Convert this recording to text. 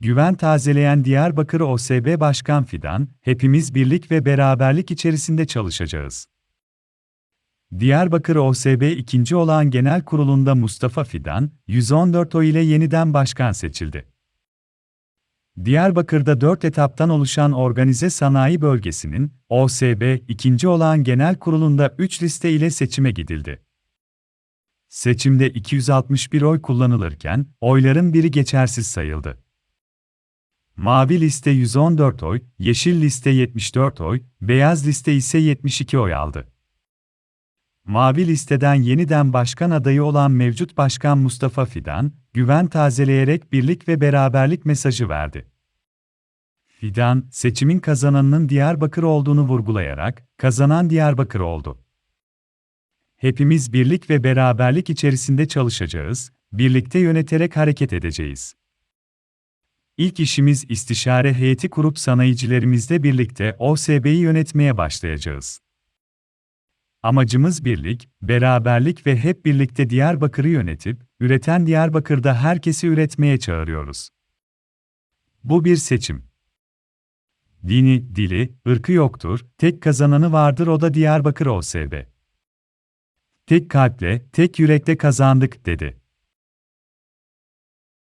güven tazeleyen Diyarbakır OSB Başkan Fidan, hepimiz birlik ve beraberlik içerisinde çalışacağız. Diyarbakır OSB ikinci olan genel kurulunda Mustafa Fidan, 114 oy ile yeniden başkan seçildi. Diyarbakır'da 4 etaptan oluşan organize sanayi bölgesinin, OSB ikinci olan genel kurulunda 3 liste ile seçime gidildi. Seçimde 261 oy kullanılırken, oyların biri geçersiz sayıldı. Mavi liste 114 oy, yeşil liste 74 oy, beyaz liste ise 72 oy aldı. Mavi listeden yeniden başkan adayı olan mevcut başkan Mustafa Fidan, güven tazeleyerek birlik ve beraberlik mesajı verdi. Fidan, seçimin kazananının Diyarbakır olduğunu vurgulayarak, kazanan Diyarbakır oldu. Hepimiz birlik ve beraberlik içerisinde çalışacağız, birlikte yöneterek hareket edeceğiz. İlk işimiz istişare heyeti kurup sanayicilerimizle birlikte OSB'yi yönetmeye başlayacağız. Amacımız birlik, beraberlik ve hep birlikte Diyarbakır'ı yönetip, üreten Diyarbakır'da herkesi üretmeye çağırıyoruz. Bu bir seçim. Dini, dili, ırkı yoktur, tek kazananı vardır o da Diyarbakır OSB. Tek kalple, tek yürekle kazandık, dedi.